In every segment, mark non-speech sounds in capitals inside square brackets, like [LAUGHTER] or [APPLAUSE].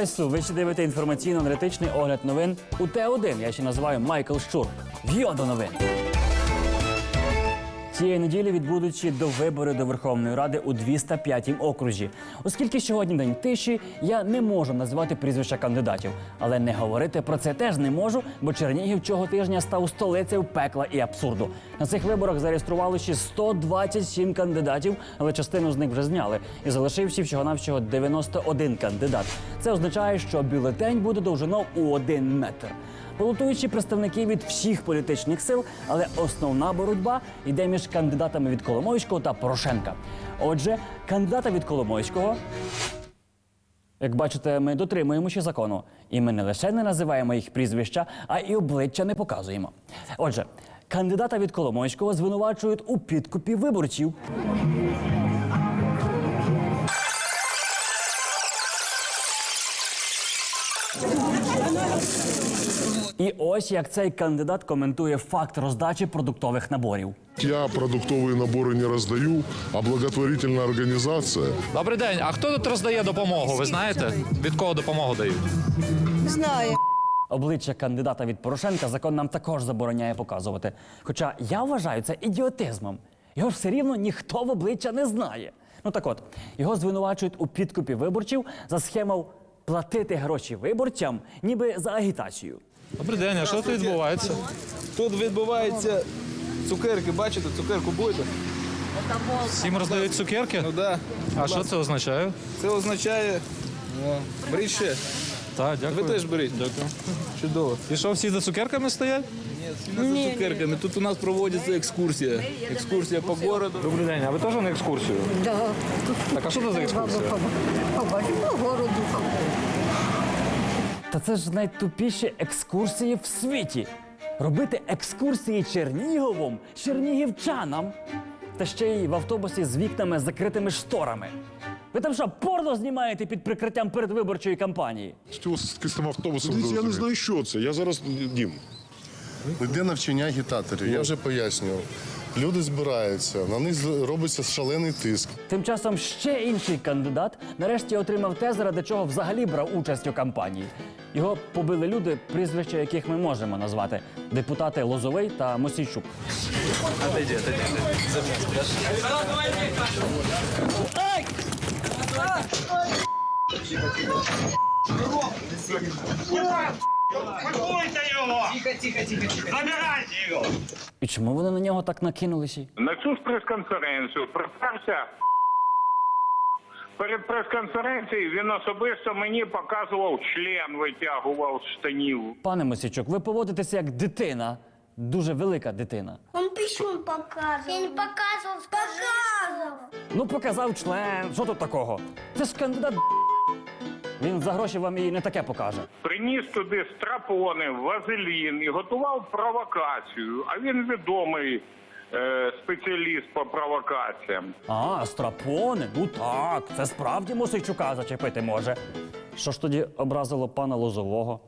Слава Ісу! Ви ще дивите інформаційно-аналітичний огляд новин у Т1. Я ще називаю Майкл Щур. В'йо до новин. Цієї неділі відбудучи до вибори до Верховної Ради у 205-м окрузі. Оскільки сьогодні день тиші, я не можу назвати прізвища кандидатів, але не говорити про це теж не можу, бо Чернігів цього тижня став столицею пекла і абсурду. На цих виборах зареєстрували ще 127 кандидатів, але частину з них вже зняли. І залишився всього-навсього 91 кандидат. Це означає, що бюлетень буде довжиною у один метр. Балотуючі представники від всіх політичних сил, але основна боротьба йде між кандидатами від Коломойського та Порошенка. Отже, кандидата від Коломойського, як бачите, ми дотримуємося закону, і ми не лише не називаємо їх прізвища, а й обличчя не показуємо. Отже, кандидата від Коломойського звинувачують у підкупі виборців. І ось як цей кандидат коментує факт роздачі продуктових наборів. Я продуктовые наборы не раздаю, а благотворительная организация Добрий день. А хто тут роздає допомогу? Ви знаєте? Від кого допомогу дають? Знаю. Обличчя кандидата від Порошенка закон нам також забороняє показувати. Хоча я вважаю це ідіотизмом. Його ж все рівно ніхто в обличчя не знає. Ну так от, його звинувачують у підкупі виборців за схему платити гроші виборцям, ніби за агітацію. Добрий день, а що тут відбувається? Тут відбувається цукерки, бачите, цукерку будете? Всім роздають цукерки? Ну да. А що це означає? Це означає. О, беріть ще. Так, Ви дякую. теж беріть. Дякую. Чудово. І що всі за цукерками стоять? Всі нас за цукерками. Тут у нас проводиться екскурсія. Екскурсія по городу. Добрий день, а ви теж на екскурсію? Да. Так, а що це за екскурсія? Побачимо городу. Та це ж найтупіші екскурсії в світі. Робити екскурсії Черніговом, чернігівчанам. Та ще й в автобусі з вікнами з закритими шторами. Ви там що, порно знімаєте під прикриттям передвиборчої кампанії? Що з таким автобусом? Дивіться, я не знаю, що це. Я зараз дім. Йде навчання агітаторів, я вже пояснював. Люди збираються, на них робиться шалений тиск. Тим часом ще інший кандидат нарешті отримав те, заради чого взагалі брав участь у кампанії. Його побили люди, прізвища яких ми можемо назвати депутати Лозовий та Мосійчук. Пакуйте його! Тихо, тихо, тихо, тихо. Забирайте його! І чому вони на нього так накинулися? На цю ж прес-конференцію приперся. Перед прес-конференцією він особисто мені показував член, витягував з штанів. Пане Мосійчук, ви поводитеся як дитина, дуже велика дитина. Он письмо показывал. Я не показывал, показывал. Ну, показав член. Що тут такого? Це ж кандидат. він за гроші вам і не таке покаже. Приніс туди страпони, вазелін і готував провокацію. А він відомий е, спеціаліст по провокаціям. А, страпони, ну так, це справді Мосійчука зачепити може. Що ж тоді образило пана Лозового?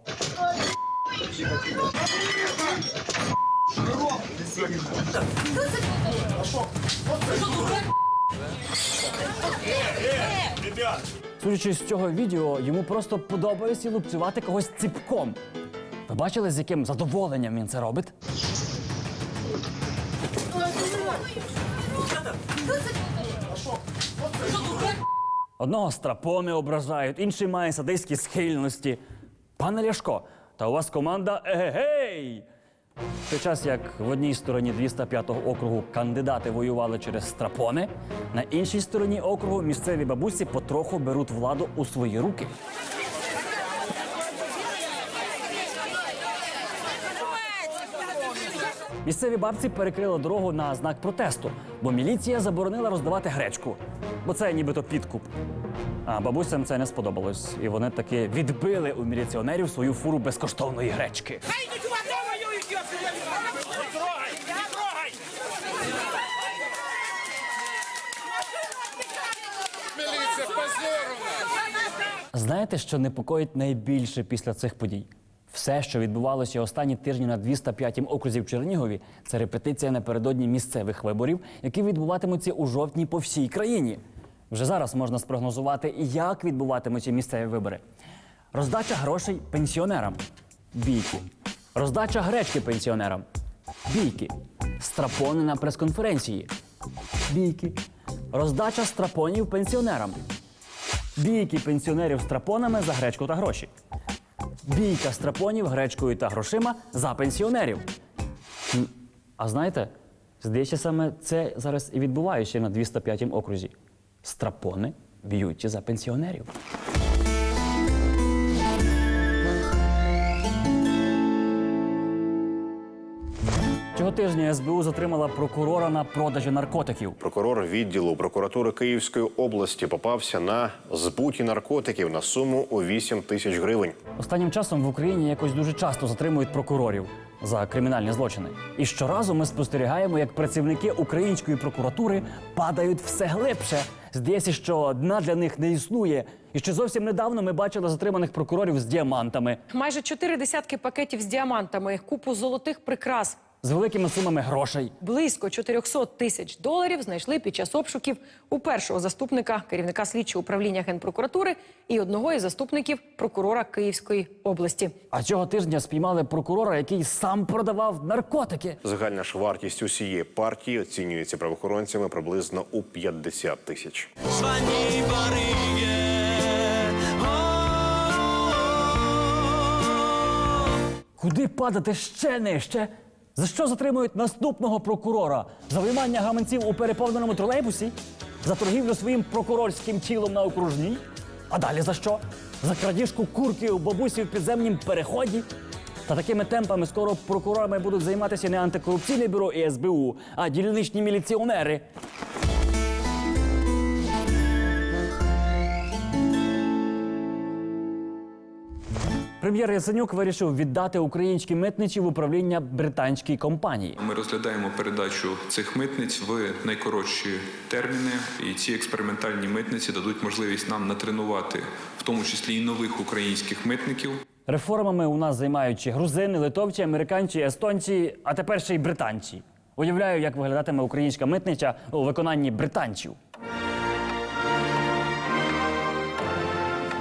Судячи з цього відео, йому просто подобається лупцювати когось ціпком. Ви бачили, з яким задоволенням він це робить? Одного страпони ображають, інший має садистські схильності. Пане Ляшко, та у вас команда егегей! В той час, як в одній стороні 205-го округу кандидати воювали через страпони, на іншій стороні округу місцеві бабусі потроху беруть владу у свої руки. Місцеві бабці перекрили дорогу на знак протесту, бо міліція заборонила роздавати гречку, бо це нібито підкуп. А бабусям це не сподобалось, і вони таки відбили у міліціонерів свою фуру безкоштовної гречки. Знаєте, що непокоїть найбільше після цих подій? Все, що відбувалося останні тижні на 205-м окрузі в Чернігові, це репетиція напередодні місцевих виборів, які відбуватимуться у жовтні по всій країні. Вже зараз можна спрогнозувати, як відбуватимуться місцеві вибори. Роздача грошей пенсіонерам. Бійки. Роздача гречки пенсіонерам. Бійки. Страпони на прес-конференції. Бійки. Роздача страпонів пенсіонерам. Бійки пенсіонерів страпонами за гречку та гроші. Бійка страпонів гречкою та грошима за пенсіонерів. А знаєте, здається, саме це зараз і відбувається на 205 окрузі. Страпони б'ють за пенсіонерів. Цього тижня СБУ затримала прокурора на продажі наркотиків. Прокурор відділу прокуратури Київської області попався на збуті наркотиків на суму у 8 тисяч гривень. Останнім часом в Україні якось дуже часто затримують прокурорів за кримінальні злочини. І щоразу ми спостерігаємо, як працівники української прокуратури падають все глибше. Здається, що дна для них не існує. І ще зовсім недавно ми бачили затриманих прокурорів з діамантами, Майже чотири десятки пакетів з діамантами, купу золотих прикрас. З великими сумами грошей. Близько 400 тисяч доларів знайшли під час обшуків у першого заступника керівника слідчого управління генпрокуратури і одного із заступників прокурора Київської області. А цього тижня спіймали прокурора, який сам продавав наркотики. Загальна ж вартість усієї партії оцінюється правоохоронцями приблизно у 50 тисяч. Куди падати ще нижче? За що затримують наступного прокурора? За виймання гаманців у переповненому тролейбусі? За торгівлю своїм прокурорським тілом на окружній? А далі за що? За крадіжку курки у бабусі в підземнім переході? Та такими темпами скоро прокурорами будуть займатися не антикорупційне бюро і СБУ, а дільничні міліціонери. Прем'єр Яценюк вирішив віддати українські митниці в управління британській компанії. Ми розглядаємо передачу цих митниць в найкоротші терміни, і ці експериментальні митниці дадуть можливість нам натренувати, в тому числі і нових українських митників. Реформами у нас займаючи грузини, литовці, американці, естонці, а тепер ще й британці. Уявляю, як виглядатиме українська митниця у виконанні британців.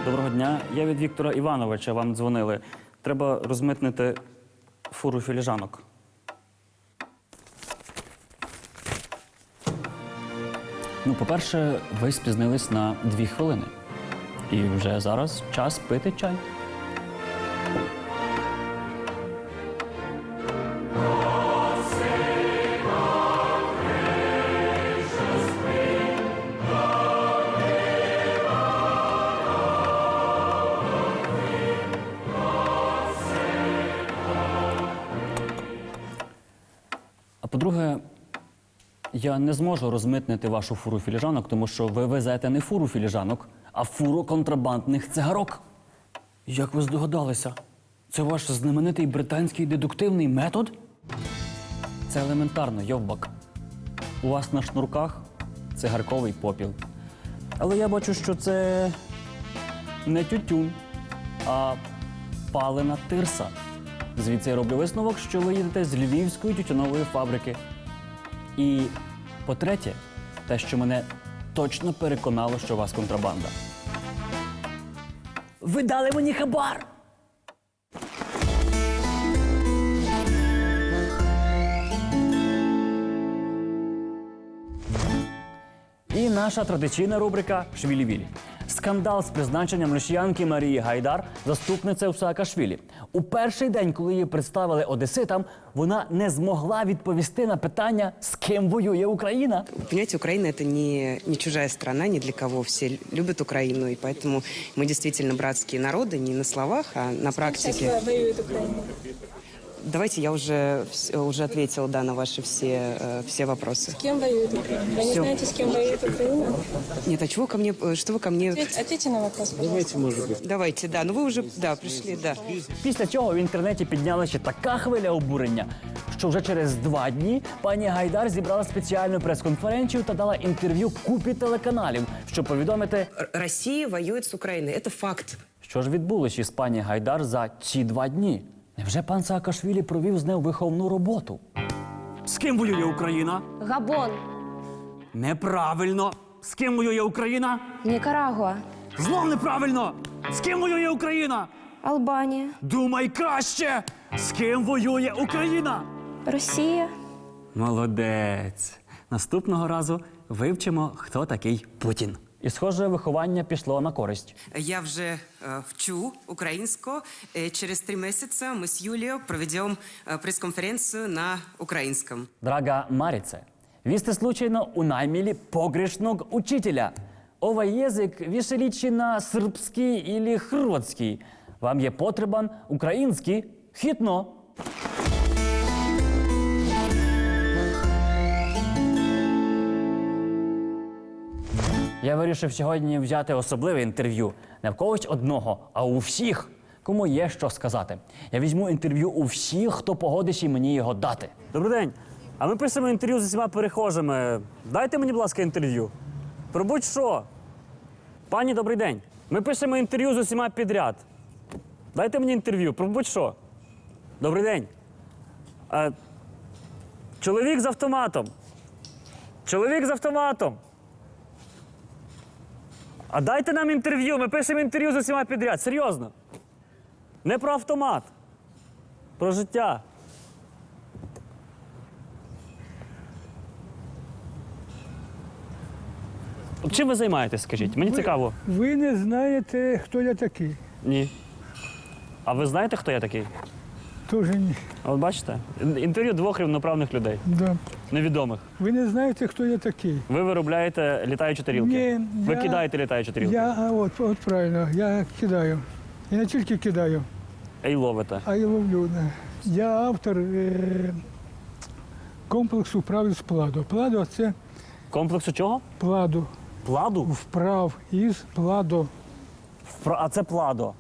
Доброго дня. Я від Віктора Івановича вам дзвонили. Треба розмитнити фуру філіжанок. Ну, по-перше, ви спізнились на дві хвилини. І вже зараз час пити чай. По-друге, я не зможу розмитнити вашу фуру філіжанок, тому що ви везете не фуру філіжанок, а фуру контрабандних цигарок. Як ви здогадалися? Це ваш знаменитий британський дедуктивний метод? Це елементарно, йовбак. У вас на шнурках цигарковий попіл. Але я бачу, що це не тютюн, а палена тирса. Звідси я роблю висновок, що ви їдете з львівської тютюнової фабрики. І по-третє, те, що мене точно переконало, що у вас контрабанда. Ви дали мені хабар! І наша традиційна рубрика Швілі-Вілі Скандал з призначенням росіянки Марії Гайдар, заступниці у Саакашвілі. У перший день, коли її представили одеситам, вона не змогла відповісти на питання, з ким воює Україна. Понимаете, Украина это не, не чужая страна, ни для кого. Все любят Украину, и поэтому мы действительно братские народы, не на словах, а на практике. Давайте я уже, вс- уже ответила да, на ваши все, э, все вопросы. кем воюет Украина? Вы не Всё. знаете, с кем воюет Украина? Нет, а чего ко мне, э, что вы ко мне... Ответьте на вопрос, пожалуйста. Давайте, да, ну вы уже, да, пришли, да. Після цього в інтернеті піднялася така хвиля обурення, що вже через два дні пані Гайдар зібрала спеціальну прес-конференцію та дала інтерв'ю купі телеканалів, щоб повідомити, Р- Россия воюет с Украиной, это факт. що ж відбулося із пані Гайдар за ці два дні. Невже пан Саакашвілі провів з нею виховну роботу? З ким воює Україна? Габон. Неправильно. З ким воює Україна? Никарагуа. Знов неправильно. З ким воює Україна? Албанія. Думай краще! З ким воює Україна? Росія. Молодець. Наступного разу вивчимо, хто такий Путін. І схоже, виховання пішло на користь. Я вже е, вчу українську. Е, Через три місяці ми з Юлією проведемо е, прес-конференцію на українському. Драга Марице, ви сте случайно унаймили погрешnog учителя. Jezik više liči на српski ili hrvatski. Вам є потребан український хітно. Я вирішив сьогодні взяти особливе інтерв'ю не в когось одного, а у всіх, кому є що сказати. Я візьму інтерв'ю у всіх, хто погодиться мені його дати. Добрий день. А ми пишемо інтерв'ю з усіма перехожими. Дайте мені, будь ласка, інтерв'ю. Про будь-що. Пані, добрий день. Ми пишемо інтерв'ю з усіма підряд. Дайте мені інтерв'ю про будь-що. Добрий день. А, чоловік з автоматом. Чоловік з автоматом. А дайте нам інтерв'ю. Ми пишемо інтерв'ю з усіма підряд. Серйозно. Не про автомат. Про життя. От Чим ви займаєтесь, скажіть? Мені цікаво. Ви не знаєте, хто я такий. Ні. А ви знаєте, хто я такий? Тоже ні. От бачите? Інтерв'ю двох рівноправних людей, Да. невідомих. Ви не знаєте, хто я такий. Ви виробляєте літаючі тарілки. Ні, ви я- кидаєте літаючі тарілки. Я, а от, от правильно, я кидаю. І не тільки кидаю, І ловите. а й ловлю. да. Я автор е- комплексу вправ із пладу. Пладо це Комплексу чого? пладу. Пладу? Вправ із пладо. Впра- А це пладо.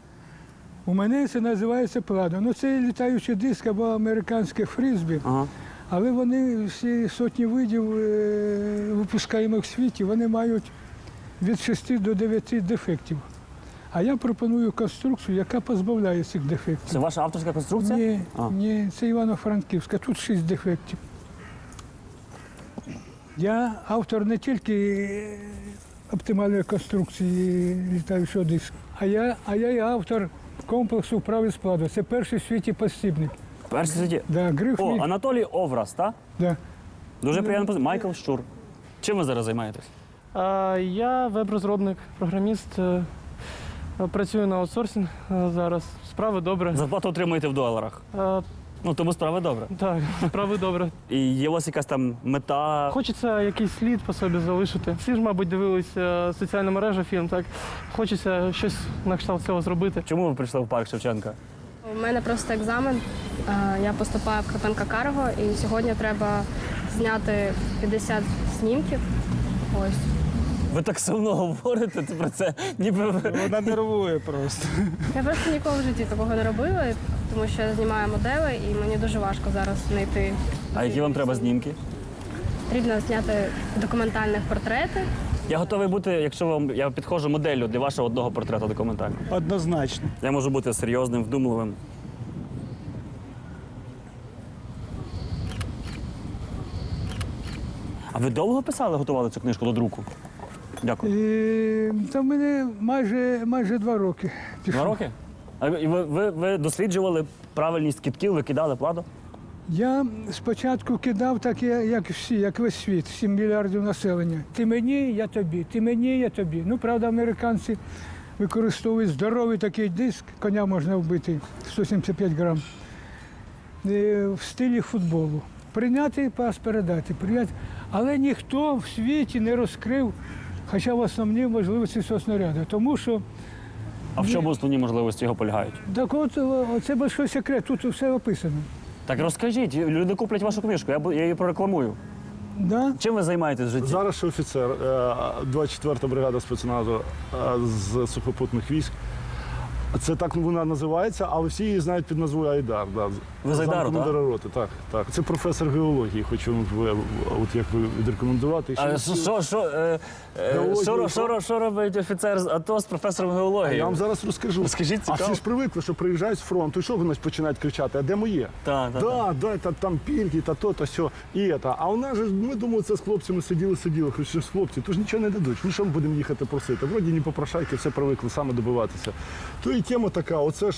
У мене це називається пладо. Ну це літаючий диск або американське фризбі. Ага. Але вони всі сотні видів е, випускаємих в світі, вони мають від 6 до 9 дефектів. А я пропоную конструкцію, яка позбавляє цих дефектів. Це ваша авторська конструкція? Ні, А. ні, це Івано-Франківська, тут 6 дефектів. Я автор не тільки е, оптимальної конструкції літаючого диску, а я, а я і автор комплексу вправ і складу. Це перший в світі посібник. Перший світі. Да, гриф О, мій. Анатолій Овраз, так? Да. Дуже приємно познайомитися. Майкл Щур. Чим ви зараз займаєтесь? А, Я веб-розробник, програміст. е, е, Працюю на аутсорсинг е, зараз. Справи добре. Зарплату отримуєте в доларах. Е, Ну, тому справи добре. Так, справи добре. І є у вас якась там мета. Хочеться якийсь слід по собі залишити. Всі ж, мабуть, дивилися соціальна мережа фільм, так? Хочеться щось на кшталт цього зробити. Чому ви прийшли в парк Шевченка? У мене просто екзамен. Е, Я поступаю в Карпенка Карго і сьогодні треба зняти 50 снімків. Ось. Ви так сумно говорите про це, ніби ви. Вона нервує просто. Я просто ніколи в житті такого не робила, тому що я знімаю модели і мені дуже важко зараз знайти. А які вам треба знімки? Потрібно зняти документальних портрети. Я готовий бути, якщо вам я підходжу моделлю для вашого одного портрета документального. Однозначно. Я можу бути серйозним, вдумливим. А ви довго писали, готували цю книжку до друку? Дякую. І, та в мене майже, майже два роки. Два роки? А ви, ви, ви, досліджували правильність китків, ви кидали пладу? Я спочатку кидав так, як всі, як весь світ, 7 мільярдів населення. Ти мені, я тобі, ти мені, я тобі. Ну, правда, американці використовують здоровий такий диск, коня можна вбити 175 грам, е, в стилі футболу. Прийняти пас передати, прийняти. Але ніхто в світі не розкрив, хоча в основні можливості цього снаряду. Тому що А в чому основні можливості його полягають? так от, о, це большой секрет, тут все описано. Так розкажіть, люди куплять вашу книжку, я, бу- я її прорекламую. Да? Чим ви займаєтесь в житті? Зараз ще офіцер, е, 24-та бригада спецназу е, з сухопутних військ. Це так вона називається, але всі її знають під назвою Айдар. Да. Ви з Айдару, так? роти, так, так. Це професор геології, хочу ви- от як ви відрекомендувати. А Ще- що, що, що, е, е, Геологію, що, ро- що? що, ро- що робить офіцер з АТО з професором геології? Я вам зараз розкажу. Скажіть, а цікаво. всі ж привикли, що приїжджають з фронту, і що вони починають кричати, а де моє? Так, так, да, да, та, там пільги, та то, та сьо, і це. А у нас же, ми думали, це з хлопцями сиділи, сиділи, хоч з хлопці, то ж нічого не дадуть. Ну що ми будемо їхати просити? Вроді ні попрошайки, все привикли саме добиватися. То і тема така, оце ж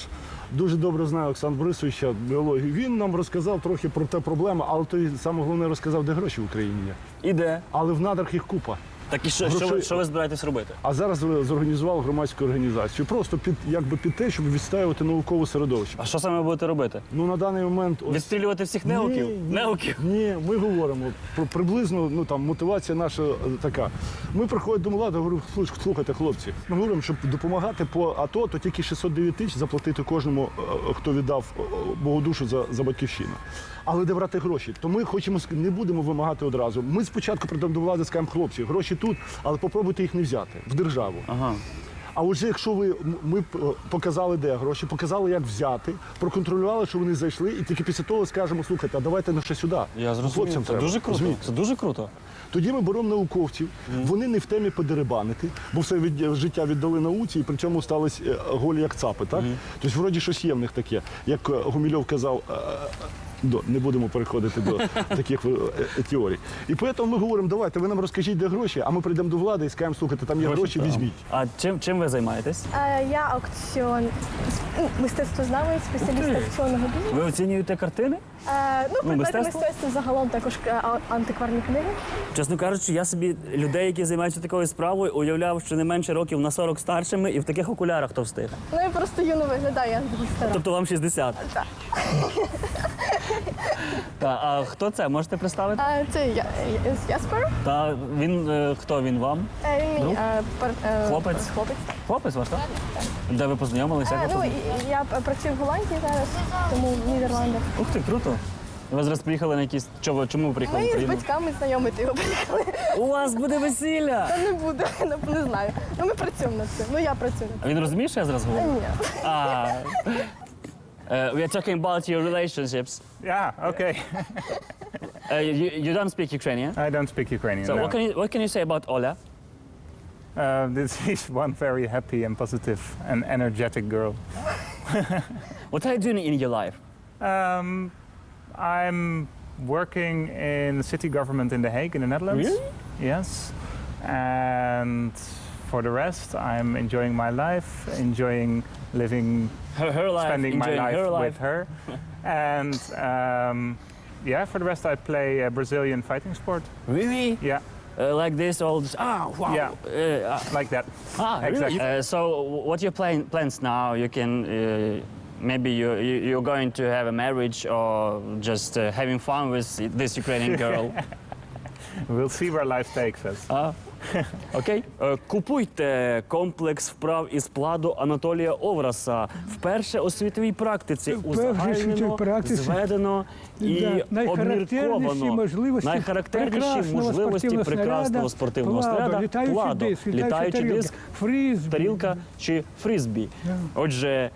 дуже добре знаю Олександр Борисовича, біологію. Він нам розказав трохи про те проблему, але той саме головне розказав, де гроші в Україні є. І де? Але в надрах їх купа. Так і що, що, ви, що ви збираєтесь робити? А зараз ви зорганізували громадську організацію. Просто під якби під те, щоб відстаювати наукове середовище. А що саме ви будете робити? Ну на даний момент ось- Відстрілювати всіх неуків? Ні, ні, Неуків? Ні, ми говоримо про приблизно ну там мотивація наша е, така. Ми приходимо до влади, говорю, «Слуш- слухайте, хлопці. Ми говоримо, щоб допомагати по АТО, то тільки 609 тисяч заплатити кожному, е, хто віддав е, Богу душу за, за батьківщину. Але де брати гроші? То ми хочемо не будемо вимагати одразу. Ми спочатку прийдемо до влади, скажемо, хлопці, гроші тут, але попробуйте їх не взяти в державу. Ага. А отже, якщо ви ми показали, де гроші, показали, як взяти, проконтролювали, що вони зайшли, і тільки після того скажемо, слухайте, а давайте на ще сюди. Я зрозумів. Це треба. дуже круто. Розумієте? Це дуже круто. Тоді ми беремо науковців, вони не в темі подерибанити, бо все від, життя віддали науці, і при цьому стались е, голі як цапи. Так? Тобто, вроді щось є в них таке, як е, Гумільов казав. До, не будемо переходити до [LAUGHS] таких е, е, теорій. І тому ми говоримо, давайте ви нам розкажіть, де гроші, а ми прийдемо до влади і скажемо, слухайте, там є гроші, візьміть. А чим, чим ви займаєтесь? Е, Я аукціон ну, мистецтвознавець, спеціаліст аукціонного бізнесу. Ви оцінюєте картини? Е, Ну, предмети мистецтво? мистецтва загалом також а- антикварні книги. Чесно кажучи, я собі людей, які займаються такою справою, уявляв, що не менше років на 40 старшими і в таких окулярах товстих. Ну я просто юно виглядаю, я дуже стара. Тобто вам 60. Так. [LAUGHS] Та, а хто це? Можете представити? Це я, я- Яспер. Та він е, хто він вам? Е, Він мій Друг? е, пар- е, Хлопець? Хлопець. Хлопець ваш, так? Де ви познайомилися? Е, Як ви Ну, познайомилися? і- я п- працюю в Голландії зараз, тому в Нідерландах. Ух ти, круто. Ви зараз приїхали на якісь. Чого, чому ви приїхали в Ми з Україну? батьками знайомити його приїхали. У вас буде весілля! Та не буде, [LAUGHS] не, не знаю. Ну ми працюємо над цим. Ну я працюю над А він розуміє, що я зараз цим. говорю? Ні. А, Uh, we are talking about your relationships. Yeah, okay. Uh, you, you don't speak Ukrainian? I don't speak Ukrainian. So no. what can you what can you say about Ola? Uh, this [LAUGHS] is one very happy and positive and energetic girl. [LAUGHS] What are you doing in your life? Um, I'm working in the city government in The Hague, in the Netherlands. Really? Yes. And for the rest, I'm enjoying my life, enjoying living, Her, her life, spending my life her life. with her. [LAUGHS] and um, yeah, for the rest, I play a Brazilian fighting sport. Really? Yeah. Uh, like this, all this. Ah, wow. Yeah. Uh, uh, Like that. ah, really? Exactly. Uh, so what your plan, plans now? You can uh, maybe you, you you're going to have a marriage or just uh, having fun with this Ukrainian [LAUGHS] girl. We'll see where life takes us. [LAUGHS] Окей. Е, Купуйте комплекс вправ із складу Анатолія Овраса. Вперше у світовій практиці Вперше у світовій узагальнено, практиці. зведено і Да, найхарактерніші обмірковано. можливості найхарактерніші прекрасного можливості спортивного прекрасного снаряда, спортивного снаряда, літаючий пладо, диск, літаючий тарілка, диск, фрізбі. тарілка чи фрізбі. Отже,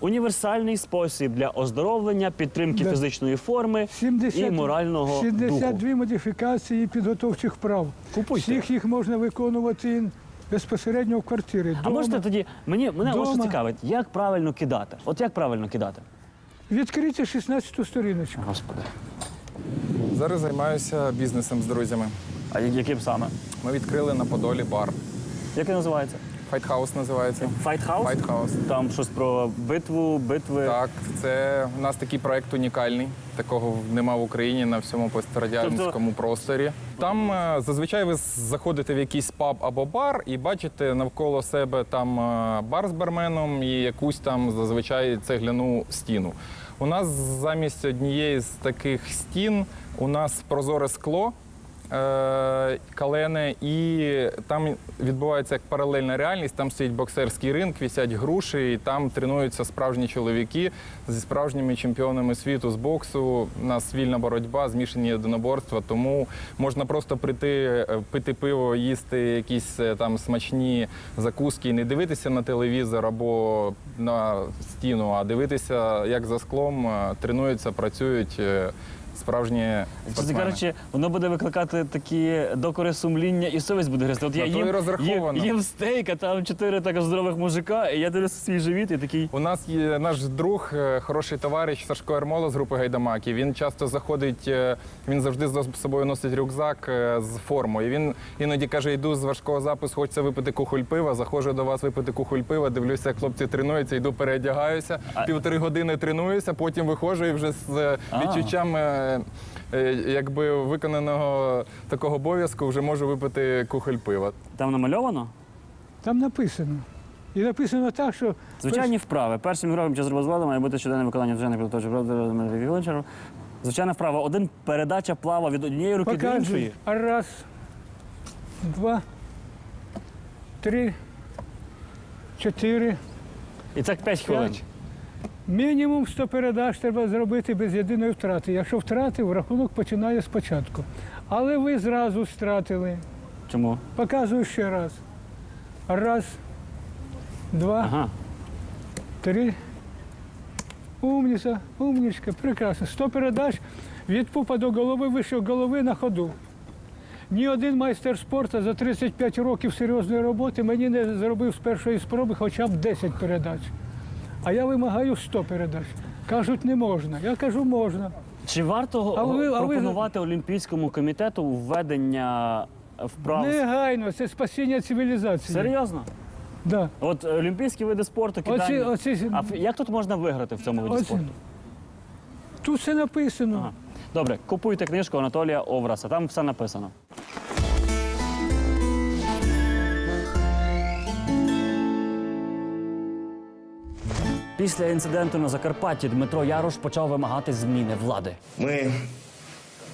універсальний спосіб для оздоровлення, підтримки Да. фізичної форми 70 і морального 72 духу. модифікації підготовчих вправ. Купуйте. Всіх їх можна виконувати безпосередньо в квартирі. А дома. можете тоді мені мене ось цікавить, як правильно кидати? От як правильно кидати? Відкрийте 16 сторіночку. Господи. Зараз займаюся бізнесом з друзями. А яким саме? Ми відкрили на Подолі бар. Як він називається? Файтхаус називається. Файтхаус? Файтхаус. Там щось про битву, битви. Так, це у нас такий проект унікальний. Такого нема в Україні на всьому пострадянському Тобто- просторі. Там е, зазвичай ви заходите в якийсь паб або бар і бачите навколо себе там е, бар з барменом і якусь там зазвичай цегляну стіну. У нас замість однієї з таких стін у нас прозоре скло. Е, калени, і там відбувається як паралельна реальність. Там стоїть боксерський ринг, висять груші, і там тренуються справжні чоловіки зі справжніми чемпіонами світу з боксу. У нас вільна боротьба, змішані єдиноборства. Тому можна просто прийти, е, пити пиво, їсти якісь е, там смачні закуски, і не дивитися на телевізор або на стіну, а дивитися, як за склом тренуються, працюють. Справжні спортсмени. кажучи, воно буде викликати такі докори сумління і совість буде гристи. От я їм, їм, їм стейк, а там чотири так здорових мужика, і я дивлюся свій живіт і такий. У нас є наш друг, е, хороший товариш Сашко Ермола з групи Гайдамаки. Він часто заходить, е, він завжди з собою носить рюкзак е, з формою. Він іноді каже: йду з важкого запису, хочеться випити кухоль пива. Заходжу до вас випити кухоль пива. Дивлюся, як хлопці тренуються, йду переодягаюся. Півтори години тренуюся, потім виходжу і вже з А. відчуттям. Е, е, Якби виконаного такого обов'язку вже можу випити кухоль пива. Там намальовано? Там написано. І написано так, що Звичайні вправи. Першим героєм час розвалу має бути щоденне виконання звичайних підготовчих вправ. Звичайна вправа. Один передача плава від однієї руки до іншої. Раз, два, три, чотири. І це 5 хвилин. П'ять. Мінімум 100 передач треба зробити без єдиної втрати. Якщо втратив, рахунок починає спочатку. Але ви зразу стратили. Чому? Показую ще раз. Раз, два, Ага. три. Умніця, умнічка, прекрасно. 100 передач від пупа до голови, вище голови на ходу. Ні один майстер спорту за 35 років серйозної роботи мені не зробив з першої спроби хоча б 10 передач. А я вимагаю 100 передач. Кажуть, не можна. Я кажу, можна. Чи варто А ви- а ви- пропонувати Олімпійському комітету введення вправ? Негайно, це спасіння цивілізації. Серйозно? Да. От е, олімпійські види спорту, кидання. оці- А як тут можна виграти в цьому виді Оці- спорту? Тут все написано. Ага. Добре, купуйте книжку Анатолія Овраса, там все написано. Після інциденту на Закарпатті Дмитро Ярош почав вимагати зміни влади. Ми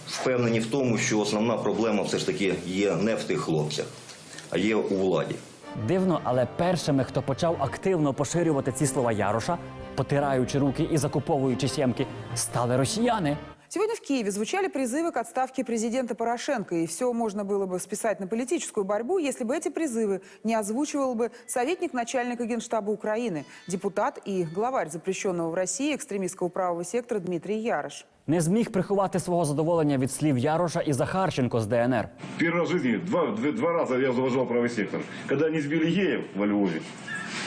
впевнені в тому, що основна проблема все ж таки є не в тих хлопцях, а є у владі. Дивно, але першими, хто почав активно поширювати ці слова Яроша, потираючи руки і закуповуючи сімки, стали росіяни. Сегодня в Киеве звучали призывы к отставке президента Порошенко, и все можно было бы списать на политическую борьбу, если бы эти призывы не озвучивал бы советник начальника Генштаба Украины, депутат и главарь запрещенного в России экстремистского правого сектора Дмитрий Ярош. Не зміг приховати свого задоволення від слів Яроша і Захарченко з ДНР. Первый раз в жизни, два, два, два раза я завожал правый сектор. Когда они сбили Еев во Львове,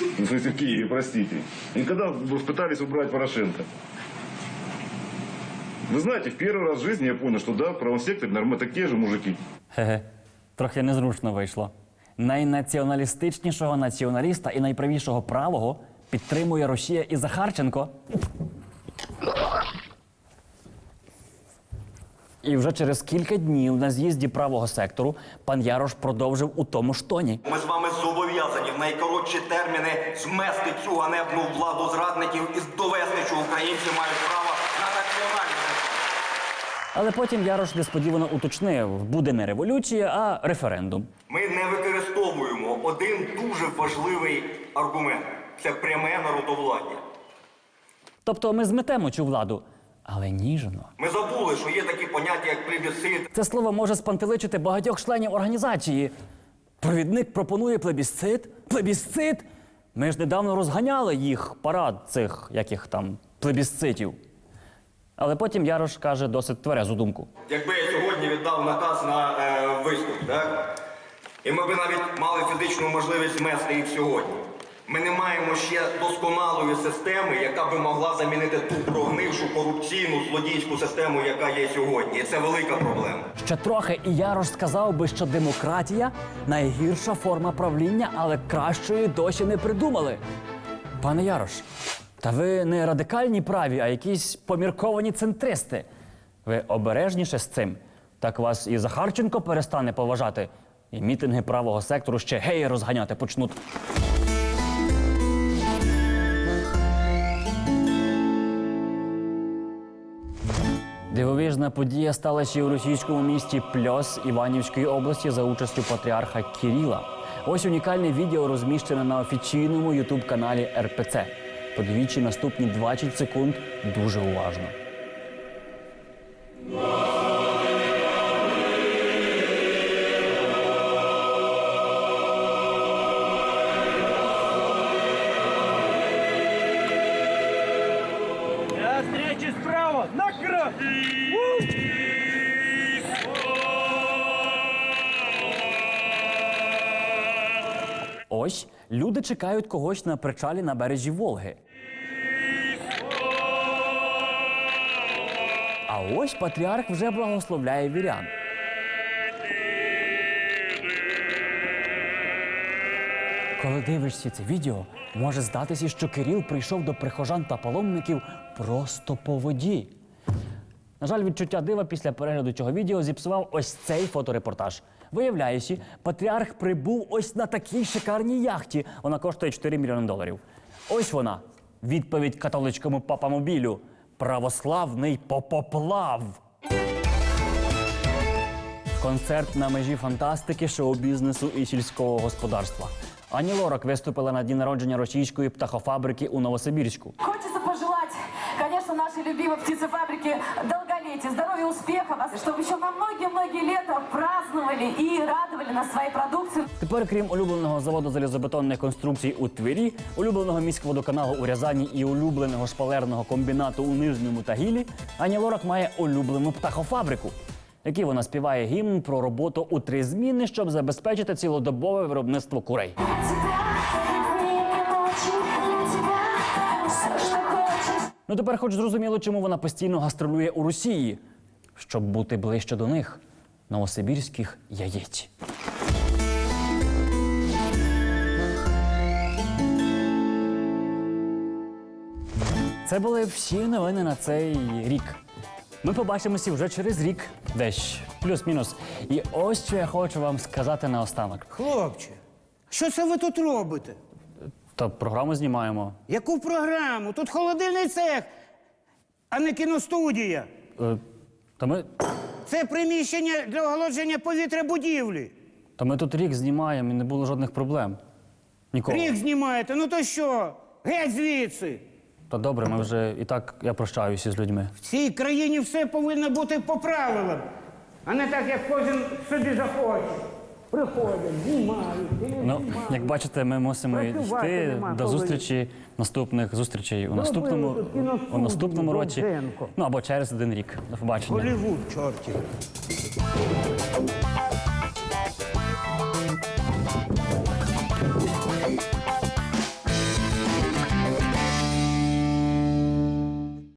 в смысле в Киеве, простите, и когда пытались убрать Порошенко. Вы знаете, в первый раз в жизни я понял, что да, в правом секторе нормально такие же мужики. Хе-хе, трохи незручно вийшло. Найнаціоналістичнішого націоналіста і найправішого правого підтримує Росія і Захарченко. І вже через кілька днів на з'їзді правого сектору пан Ярош продовжив у тому ж тоні. Ми з вами зобов'язані в найкоротші терміни змести цю ганебну владу зрадників і довести, що українці мають право. Але потім Ярош несподівано уточнив: буде не революція, а референдум. Ми не використовуємо один дуже важливий аргумент це пряме народовладдя. Тобто ми зметемо цю владу, але ніжно. Ми забули, що є такі поняття, як плебісцит. Це слово може спантеличити багатьох членів організації. Провідник пропонує плебісцит? Плебісцит? Ми ж недавно розганяли їх парад цих яких там плебісцитів. Але потім Ярош каже досить тверезу думку. Якби я сьогодні віддав наказ на е, виступ, так? І ми б навіть мали фізичну можливість змести їх сьогодні. Ми не маємо ще досконалої системи, яка би могла замінити ту прогнившу корупційну злодійську систему, яка є сьогодні. І це велика проблема. Ще трохи і Ярош сказав би, що демократія найгірша форма правління, але кращої досі не придумали. Пане Ярош, та ви не радикальні праві, а якісь помірковані центристи. Ви обережніше з цим. Так вас і Захарченко перестане поважати, і мітинги правого сектору ще геї розганяти почнуть. Дивовижна подія стала ще у російському місті Пльос Іванівської області за участю патріарха Кіріла. Ось унікальне відео розміщене на офіційному ютуб-каналі РПЦ. Подивіться наступні 20 секунд дуже уважно. Ось люди чекають когось на причалі на бережі Волги. А ось патріарх вже благословляє вірян. Коли дивишся це відео, може здатися, що Кирил прийшов до прихожан та паломників просто по воді. На жаль, відчуття дива після перегляду цього відео зіпсував ось цей фоторепортаж. Виявляється, патріарх прибув ось на такій шикарній яхті. Вона коштує 4 мільйони доларів. Ось вона. Відповідь католицькому папамобілю. Православний попоплав. Концерт на межі фантастики, шоу-бізнесу і сільського господарства. Ані Лорак виступила на дні народження російської птахофабрики у Новосибірську. Хочеться пожелать, нашей любимой птицефабрике долголетия, здоровья, успехов, чтобы еще на многие-многие лета праздновали и радовали нас своей продукцией. Тепер, крім улюбленого заводу залізобетонних конструкцій у Твері, улюбленого міськводоканалу у Рязані і улюбленого шпалерного комбінату у Нижньому Тагілі, Ані Лорак має улюблену птахофабрику, якій вона співає гімн про роботу у три зміни, щоб забезпечити цілодобове виробництво курей. Ну тепер хоч зрозуміло, чому вона постійно гастролює у Росії, щоб бути ближче до них, новосибірських яєць. Це були всі новини на цей рік. Ми побачимося вже через рік, десь плюс-мінус. І ось що я хочу вам сказати наостанок. Хлопче, що це ви тут робите? Та програму знімаємо. Яку програму? Тут холодильний цех, а не кіностудія. Е, Та ми, Це приміщення для охолодження повітря будівлі. та ми тут рік знімаємо і не було жодних проблем. Ніколи. Рік знімаєте, ну то що? Геть звідси. Та добре, ми вже і так я прощаюся з людьми. В цій країні все повинно бути по правилам, а не так, як кожен собі захоче. Приходять, знімають. Ну, як бачите, ми мусимо Працювати йти нема до коли. зустрічі, наступних зустрічей у наступному, тут кіностудію, у наступному році. Довженко. Ну або через один рік. До побачення. Голівуд, чортів.